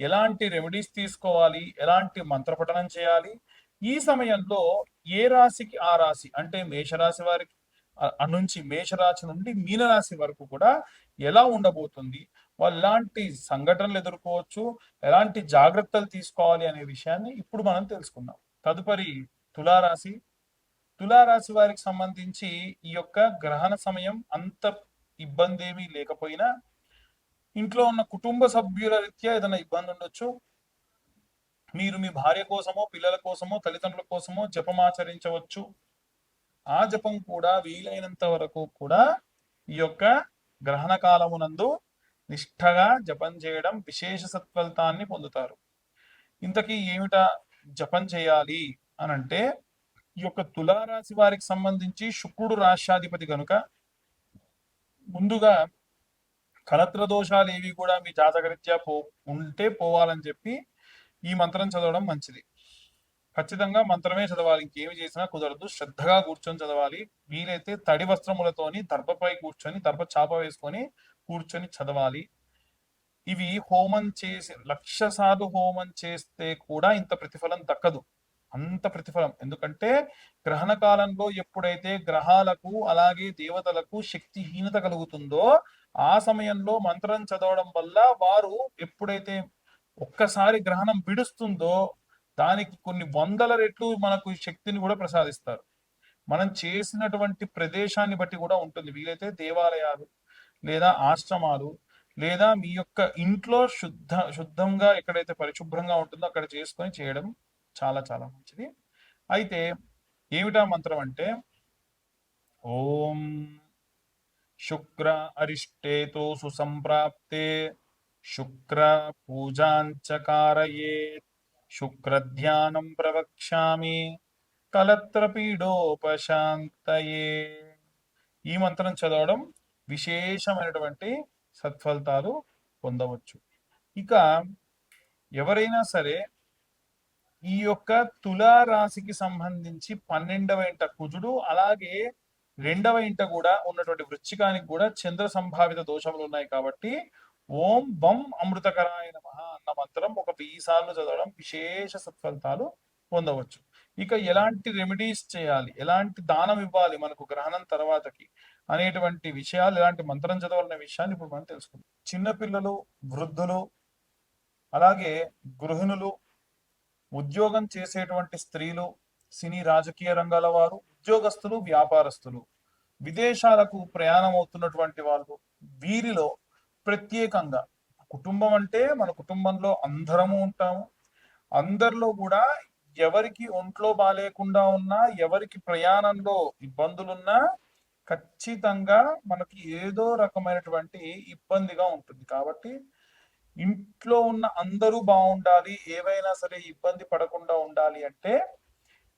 ఎలాంటి రెమెడీస్ తీసుకోవాలి? ఎలాంటి మంత్రపఠనం చేయాలి? ఈ సమయంలో ఏ రాశికి ఆ రాశి? అంటే మేషరాశి వారికి నుంచి మేషరాశి నుండి మీనరాశి వరకు కూడా ఎలా ఉండబోతుంది? వాళ్ళు ఎలాంటి సంఘటనలు ఎదుర్కోవచ్చు? ఎలాంటి జాగ్రత్తలు తీసుకోవాలి అనే విషయాన్ని ఇప్పుడు మనం తెలుసుకుందాం. తదుపరి తులారాశి. తులారాశి వారికి సంబంధించి ఈ యొక్క గ్రహణ సమయం అంత ఇబ్బంది ఏమీ లేకపోయినా ఇంట్లో ఉన్న కుటుంబ సభ్యుల రీత్యా ఏదైనా ఇబ్బంది ఉండొచ్చు. మీరు మీ భార్య కోసమో పిల్లల కోసమో తల్లిదండ్రుల కోసమో జపం ఆచరించవచ్చు. ఆ జపం కూడా వీలైనంత వరకు కూడా ఈ యొక్క గ్రహణ కాలమునందు నిష్ఠగా జపం చేయడం విశేష సత్ఫలితాన్ని పొందుతారు. ఇంతకీ ఏమిటా జపం చేయాలి అని అంటే ఈ యొక్క తులారాశి వారికి సంబంధించి శుక్రుడు రాష్ట్రాధిపతి కనుక ముందుగా కలత్ర దోషాలు ఏవి కూడా మీ జాతకరీత్యా పో ఉంటే పోవాలని చెప్పి ఈ మంత్రం చదవడం మంచిది. ఖచ్చితంగా మంత్రమే చదవాలి. ఇంకేమి చేసినా కుదరదు. శ్రద్ధగా కూర్చొని చదవాలి. వీలైతే తడి వస్త్రములతోని దర్భపై కూర్చొని దర్భ చాప వేసుకొని కూర్చొని చదవాలి. ఇవి హోమం చేసి లక్ష సార్లు హోమం చేస్తే కూడా ఇంత ప్రతిఫలం దక్కదు. అంత ప్రతిఫలం. ఎందుకంటే గ్రహణ కాలంలో ఎప్పుడైతే గ్రహాలకు అలాగే దేవతలకు శక్తిహీనత కలుగుతుందో ఆ సమయంలో మంత్రం చదవడం వల్ల వారు ఎప్పుడైతే ఒక్కసారి గ్రహణం విడుస్తుందో దానికి కొన్ని వందల రెట్లు మనకు ఈ శక్తిని కూడా ప్రసాదిస్తారు. మనం చేసినటువంటి ప్రదేశాన్ని బట్టి కూడా ఉంటుంది. వీలైతే దేవాలయాలు లేదా ఆశ్రమాలు లేదా మీ యొక్క ఇంట్లో శుద్ధ శుద్ధంగా ఎక్కడైతే పరిశుభ్రంగా ఉంటుందో అక్కడ చేసుకొని చేయడం చాలా చాలా మంచిది. అయితే ఏమిటా మంత్రం అంటే ఓం శుక్ర అరిష్టేతో సుసంప్రాప్తే శుక్ర పూజాంచకారయే శుక్రధ్యానం ప్రవక్ష్యామి కలత్రపీడోపశాంతయే ఈ మంత్రం చదవడం విశేషమైనటువంటి సత్ఫలితాలు పొందవచ్చు. ఇక ఎవరైనా సరే ఈ యొక్క తులా రాశికి సంబంధించి పన్నెండవ ఇంట కుజుడు అలాగే రెండవ ఇంట కూడా ఉన్నటువంటి వృశ్చికానికి కూడా చంద్ర సంభావిత దోషములు ఉన్నాయి కాబట్టి ఓం బం అమృతకరాయ నమ అన్న మంత్రం ఒక వెయ్యి సార్లు చదవడం విశేష సత్ఫలితాలు పొందవచ్చు. ఇక ఎలాంటి రెమెడీస్ చేయాలి? ఎలాంటి దానం ఇవ్వాలి మనకు గ్రహణం తర్వాతకి? అనేటువంటి విషయాలు ఎలాంటి మంత్రం చదవాలనే విషయాన్ని ఇప్పుడు మనం తెలుసుకుందాం. చిన్నపిల్లలు వృద్ధులు అలాగే గృహిణులు ఉద్యోగం చేసేటువంటి స్త్రీలు సినీ రాజకీయ రంగాల వారు ఉద్యోగస్తులు వ్యాపారస్తులు. విదేశాలకు ప్రయాణం అవుతున్నటువంటి వాళ్ళు వీరిలో ప్రత్యేకంగా కుటుంబం అంటే మన కుటుంబంలో అందరము ఉంటాము. అందరిలో కూడా ఎవరికి ఒంట్లో బాగాలేకుండా ఉన్నా ఎవరికి ప్రయాణంలో ఇబ్బందులున్నా ఖచ్చితంగా మనకి ఏదో రకమైనటువంటి ఇబ్బందిగా ఉంటుంది. కాబట్టి ఇంట్లో ఉన్న అందరూ బాగుండాలి ఏవైనా సరే ఇబ్బంది పడకుండా ఉండాలి అంటే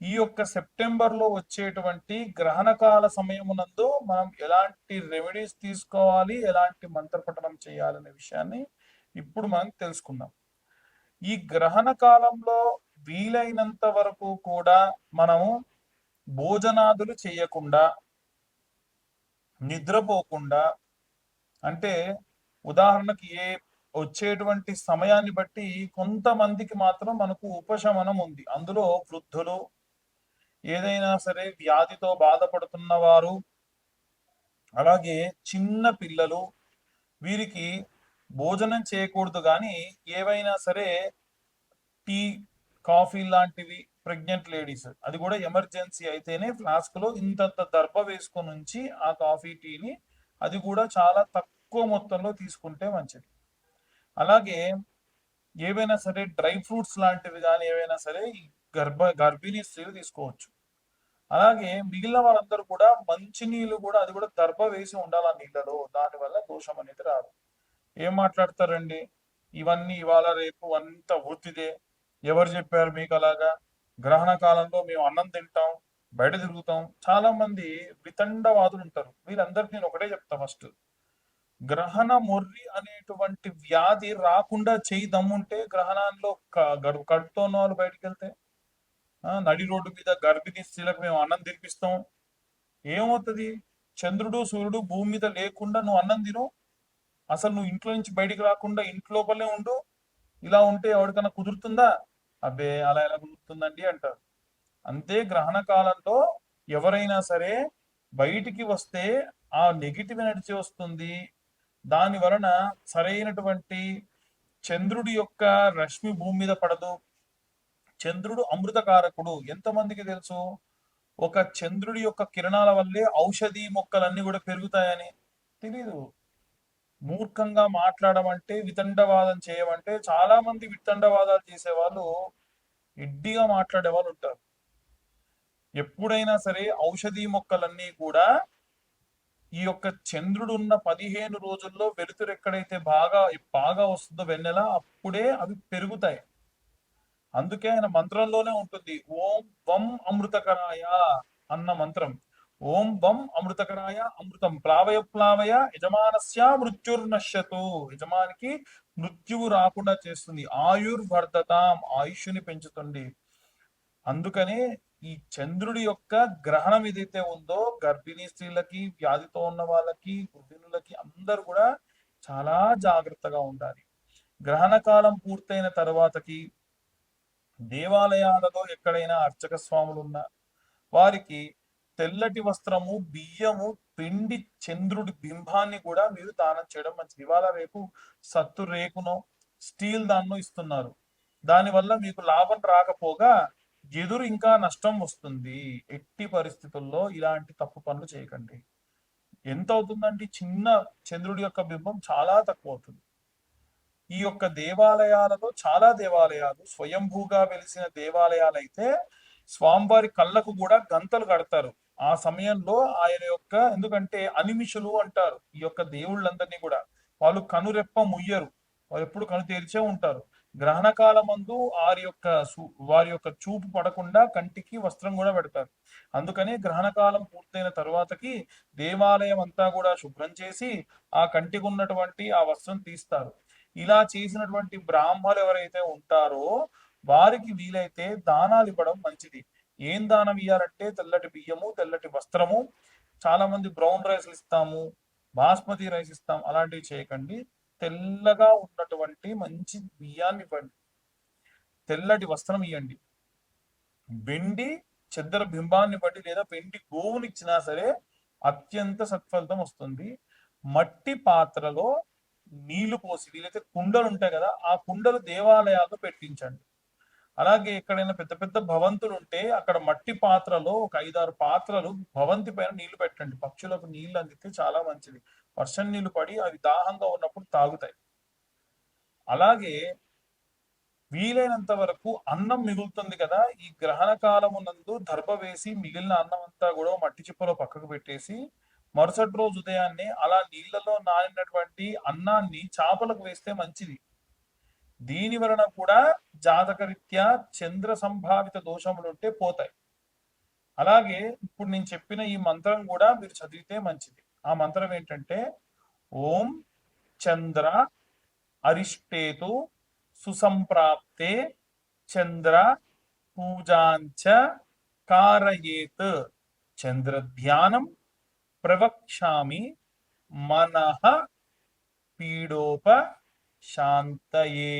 ఈ యొక్క సెప్టెంబర్లో వచ్చేటువంటి గ్రహణ కాల సమయమునందు మనం ఎలాంటి రెమెడీస్ తీసుకోవాలి ఎలాంటి మంత్రపఠనం చేయాలనే విషయాన్ని ఇప్పుడు మనం తెలుసుకుందాం. ఈ గ్రహణ కాలంలో వీలైనంత వరకు కూడా మనము భోజనాదులు చేయకుండా నిద్రపోకుండా అంటే ఉదాహరణకి ఏ వచ్చేటువంటి సమయాన్ని బట్టి కొంతమందికి మాత్రం మనకు ఉపశమనం ఉంది. అందులో వృద్ధులు ఏదైనా సరే వ్యాధితో బాధపడుతున్న వారు అలాగే చిన్న పిల్లలు వీరికి భోజనం చేయకూడదు కానీ ఏవైనా సరే టీ కాఫీ లాంటివి ప్రెగ్నెంట్ లేడీస్ అది కూడా ఎమర్జెన్సీ అయితేనే ఫ్లాస్క్లో ఇంతంత దర్భ వేసుకొని ఉంచి ఆ కాఫీ టీని అది కూడా చాలా తక్కువ మొత్తంలో తీసుకుంటే మంచిది. అలాగే ఏవైనా సరే డ్రై ఫ్రూట్స్ లాంటివి కానీ ఏవైనా సరే గర్భ గర్భిణీ స్త్రీలు తీసుకోవచ్చు. అలాగే మిగిలిన వాళ్ళందరూ కూడా మంచి నీళ్ళు కూడా అది కూడా దర్భ వేసి ఉండాలి ఆ నీళ్ళలో దానివల్ల దోషం అనేది రాదు. ఏం మాట్లాడతారండి? ఇవన్నీ ఇవాళ రేపు అంత ఒత్తిదే ఎవరు చెప్పారు మీకు అలాగా? గ్రహణ కాలంలో మేము అన్నం తింటాం బయట తిరుగుతాం. చాలా మంది వితండవాదులు ఉంటారు. వీళ్ళందరికీ నేను ఒకటే చెప్తా ఫస్ట్. గ్రహణ మొర్రి అనేటువంటి వ్యాధి రాకుండా చేయి దమ్ముంటే గ్రహణాల్లో గడు- కడుపుతో వాళ్ళు బయటికి వెళ్తే నడి రోడ్డు మీద గర్భిణీ స్త్రీలకు మేము అన్నం తినిపిస్తాం. ఏమవుతుంది? చంద్రుడు సూర్యుడు భూమి మీద లేకుండా నువ్వు అన్నం తిను. అసలు నువ్వు ఇంట్లో నుంచి బయటికి రాకుండా ఇంటి లోపలే ఉండు. ఇలా ఉంటే ఎవరికైనా కుదురుతుందా? అబ్బే అలా ఎలా కుదురుతుందండి అంటారు. అంతే గ్రహణ కాలంలో ఎవరైనా సరే బయటికి వస్తే ఆ నెగిటివ్ ఎనర్జీ వస్తుంది. దాని వలన సరైనటువంటి చంద్రుడి యొక్క రశ్మి భూమి మీద పడదు. చంద్రుడు అమృతకారకుడు. ఎంతమందికి తెలుసు? ఒక చంద్రుడి యొక్క కిరణాల వల్లే ఔషధి మొక్కలన్నీ కూడా పెరుగుతాయని. తెలీదు. మూర్ఖంగా మాట్లాడమంటే వితండవాదం చేయమంటే చాలా మంది వితండవాదాలు చేసే వాళ్ళు ఎడ్డిగా మాట్లాడే వాళ్ళు ఉంటారు. ఎప్పుడైనా సరే ఔషధి మొక్కలన్నీ కూడా ఈ యొక్క చంద్రుడు ఉన్న పదిహేను రోజుల్లో వెలుతురు ఎక్కడైతే బాగా బాగా వస్తుందో వెన్నెల అప్పుడే అవి పెరుగుతాయి. అందుకే ఆయన మంత్రంలోనే ఉంటుంది. ఓం వం అమృతకరాయ అన్న మంత్రం. ఓం వం అమృతకరాయ అమృతం. ప్లావయ ప్లావయ యజమానస్య మృత్యుర్నశ్యతు. యజమానికి మృత్యువు రాకుండా చేస్తుంది. ఆయుర్వర్ధతాం. ఆయుష్ని పెంచుతుంది. అందుకనే ఈ చంద్రుడి యొక్క గ్రహణం ఏదైతే ఉందో గర్భిణీ స్త్రీలకి వ్యాధితో ఉన్న వాళ్ళకి గృహిణులకి అందరూ కూడా చాలా జాగ్రత్తగా ఉండాలి. గ్రహణ కాలం పూర్తయిన తర్వాతకి దేవాలయాలలో ఎక్కడైనా అర్చక స్వాములు ఉన్నా వారికి తెల్లటి వస్త్రము బియ్యము పిండి చంద్రుడి బింబాన్ని కూడా మీరు దానం చేయడం మంచిది. ఇవాళ రేపు సత్తు రేకును స్టీల్ దాన్నో ఇస్తున్నారు. దానివల్ల మీకు లాభం రాకపోగా ఎదురు ఇంకా నష్టం వస్తుంది. ఎట్టి పరిస్థితుల్లో ఇలాంటి తప్పు పనులు చేయకండి. ఎంత అవుతుందంటే చిన్న చంద్రుడి యొక్క బింబం చాలా తక్కువ అవుతుంది ఈ యొక్క దేవాలయాలలో చాలా దేవాలయాలు స్వయంభూగా వెలిసిన దేవాలయాలు అయితే స్వామివారి కళ్ళకు కూడా గంతలు కడతారు. ఆ సమయంలో ఆయన యొక్క ఎందుకంటే అనిమిషులు అంటారు. ఈ యొక్క దేవుళ్ళందరినీ కూడా వాళ్ళు కనురెప్ప ముయ్యరు. వాళ్ళు ఎప్పుడు కను తెరిచే ఉంటారు. గ్రహణ కాలమందు వారి యొక్క వారి యొక్క చూపు పడకుండా కంటికి వస్త్రం కూడా పెడతారు. అందుకనే గ్రహణ కాలం పూర్తయిన తర్వాతకి దేవాలయం అంతా కూడా శుభ్రం చేసి ఆ కంటికి ఉన్నటువంటి ఆ వస్త్రం తీస్తారు. ఇలా చేసినటువంటి బ్రాహ్మలు ఎవరైతే ఉంటారో వారికి వీలైతే దానాలు ఇవ్వడం మంచిది. ఏం దానం ఇవ్వాలంటే తెల్లటి బియ్యము తెల్లటి వస్త్రము చాలా మంది బ్రౌన్ రైస్ ఇస్తాము బాస్మతి రైస్ ఇస్తాం అలాంటివి చేయకండి. తెల్లగా ఉన్నటువంటి మంచి బియ్యాన్ని ఇవ్వండి. తెల్లటి వస్త్రం ఇవ్వండి వెండి చెద్దర బింబాన్ని బట్టి లేదా వెండి గోవుని ఇచ్చినా సరే అత్యంత సత్ఫలితం వస్తుంది. మట్టి పాత్రలో నీళ్ళు పోసి వీలైతే కుండలు ఉంటాయి కదా ఆ కుండలు దేవాలయాల్లో పెట్టించండి. అలాగే ఎక్కడైనా పెద్ద పెద్ద భవంతులు ఉంటే అక్కడ మట్టి పాత్రలో ఒక ఐదారు పాత్రలు భవంతి పైన నీళ్ళు పెట్టండి. పక్షులకు నీళ్ళు అందితే చాలా మంచిది. వర్షం నీళ్ళు పడి అవి దాహంగా ఉన్నప్పుడు తాగుతాయి. అలాగే వీలైనంత వరకు అన్నం మిగులుతుంది కదా ఈ గ్రహణ కాలం నందు దర్భ వేసి మిగిలిన అన్నం అంతా కూడా మట్టి చిప్పలో పక్కకు పెట్టేసి మరుసటి రోజు ఉదయాన్నే అలా నీళ్ళలో నానినటువంటి అన్నాన్ని చేపలకు వేస్తే మంచిది. దీని వలన కూడా జాతకరీత్యా చంద్ర సంభావిత దోషములు ఉంటే పోతాయి. అలాగే ఇప్పుడు నేను చెప్పిన ఈ మంత్రం కూడా మీరు చదివితే మంచిది. ఆ మంత్రం ఏంటంటే ఓం చంద్ర అరిష్టేతు సుసంప్రాప్తే చంద్ర పూజాంచ కారయేత్. చంద్ర ధ్యానం ప్రవక్ష్యామి మనః పీడోప శాంతయే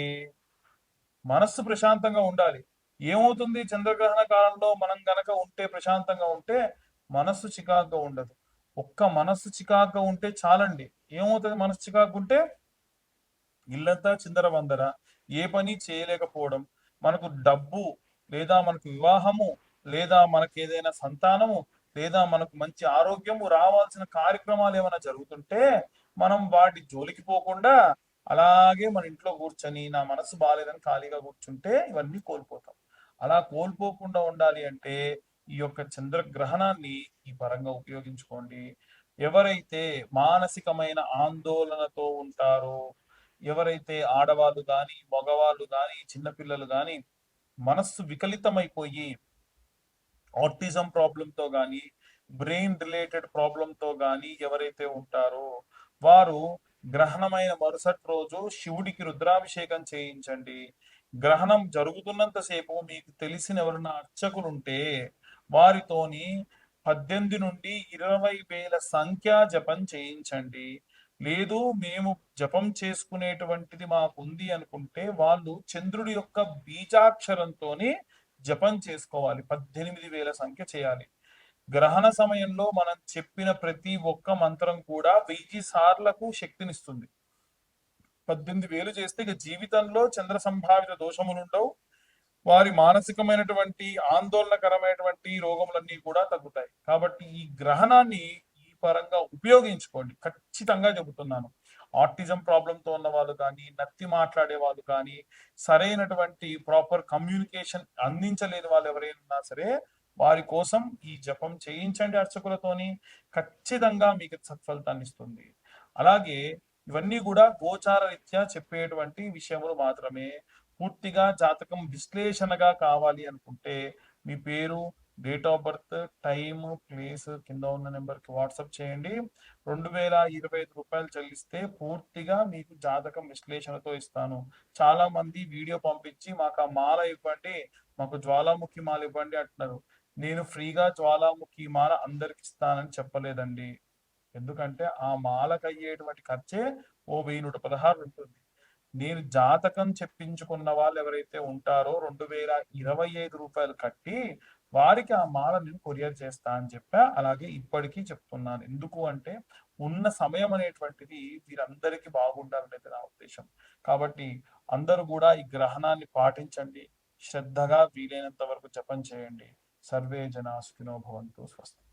మనస్సు ప్రశాంతంగా ఉండాలి. ఏమవుతుంది? చంద్రగ్రహణ కాలంలో మనం గనక ఉంటే ప్రశాంతంగా ఉంటే మనస్సు చికాకుగా ఉండదు. ఒక్క మనస్సు చికాకు ఉంటే చాలండి. ఏమవుతుంది? మనసు చికాకు ఉంటే ఇల్లంతా చిందరవందర. ఏ పని చేయలేకపోవడం. మనకు డబ్బు లేదా మనకు వివాహము లేదా మనకు ఏదైనా సంతానము లేదా మనకు మంచి ఆరోగ్యము రావాల్సిన కార్యక్రమాలు ఏమైనా జరుగుతుంటే మనం వాటి జోలికి పోకుండా అలాగే మన ఇంట్లో కూర్చొని నా మనసు బాగాలేదని ఖాళీగా కూర్చుంటే ఇవన్నీ కోల్పోతాం. అలా కోల్పోకుండా ఉండాలి అంటే ఈ యొక్క చంద్రగ్రహణాన్ని ఈ పరంగా ఉపయోగించుకోండి. ఎవరైతే మానసికమైన ఆందోళనతో ఉంటారో ఎవరైతే ఆడవాళ్ళు గాని మగవాళ్ళు గాని చిన్నపిల్లలు గాని మనస్సు వికలితమైపోయి ఆటిజం ప్రాబ్లంతో కానీ బ్రెయిన్ రిలేటెడ్ ప్రాబ్లంతో కానీ ఎవరైతే ఉంటారో వారు గ్రహణమైన మరుసటి రోజు శివుడికి రుద్రాభిషేకం చేయించండి. గ్రహణం జరుగుతున్నంతసేపు మీకు తెలిసిన ఎవరైనా అర్చకులు ఉంటే వారితోని పద్దెనిమిది నుండి ఇరవై వేల సంఖ్య జపం చేయించండి. లేదు మేము జపం చేసుకునేటువంటిది మాకు ఉంది అనుకుంటే వాళ్ళు చంద్రుడి యొక్క బీజాక్షరంతోని జపం చేసుకోవాలి. పద్దెనిమిది వేల సంఖ్య చేయాలి. గ్రహణ సమయంలో మనం చెప్పిన ప్రతి ఒక్క మంత్రం కూడా వెయ్యి సార్లకు శక్తినిస్తుంది. పద్దెనిమిది వేలు చేస్తే ఇక జీవితంలో చంద్ర సంభావిత దోషములు ఉండవు వారి మానసికమైనటువంటి ఆందోళనకరమైనటువంటి రోగములన్నీ కూడా తగ్గుతాయి. కాబట్టి ఈ గ్రహణాన్ని ఈ పరంగా ఉపయోగించుకోండి. ఖచ్చితంగా చెబుతున్నాను. ఆటిజం ప్రాబ్లంతో ఉన్న వాళ్ళు కానీ నత్తి మాట్లాడే వాళ్ళు కానీ సరైనటువంటి ప్రాపర్ కమ్యూనికేషన్ అందించలేని వాళ్ళు ఎవరైనా ఉన్నా సరే వారి కోసం ఈ జపం చేయించండి అర్చకులతోని. ఖచ్చితంగా మీకు సత్ఫలితాన్ని ఇస్తుంది. అలాగే ఇవన్నీ కూడా గోచార రీత్యా చెప్పేటువంటి విషయములు మాత్రమే. పూర్తిగా జాతకం విశ్లేషణగా కావాలి అనుకుంటే మీ పేరు date of birth time place కింద ఉన్న నెంబర్కి వాట్సాప్ చేయండి. రెండు వేల ఇరవై ఐదు రూపాయలు చెల్లిస్తే పూర్తిగా మీకు జాతకం విశ్లేషణతో ఇస్తాను. చాలా మంది వీడియో పంపించి మాకు ఆ మాల ఇవ్వండి మాకు జ్వాలాముఖి మాల ఇవ్వండి అంటున్నారు. నేను ఫ్రీగా జ్వాలాముఖి మాల అందరికి ఇస్తానని చెప్పలేదండి. ఎందుకంటే ఆ మాలకు అయ్యేటువంటి ఖర్చే ఓ వెయ్యి నూట పదహారు ఉంటుంది. నేను జాతకం చెప్పించుకున్న వాళ్ళు ఎవరైతే ఉంటారో రెండు వేల ఇరవై ఐదు రూపాయలు కట్టి వారికి ఆ మాల నేను కొరియర్ చేస్తా అని చెప్పా. అలాగే ఇప్పటికీ చెప్తున్నాను. ఎందుకు అంటే ఉన్న సమయం అనేటువంటిది వీరందరికీ బాగుండాలనేది నా ఉద్దేశం. కాబట్టి అందరూ కూడా ఈ గ్రహణాన్ని పాటించండి. శ్రద్ధగా వీలైనంత వరకు జపం చేయండి. సర్వే జనా సుఖినో భవంతు. స్వస్తి.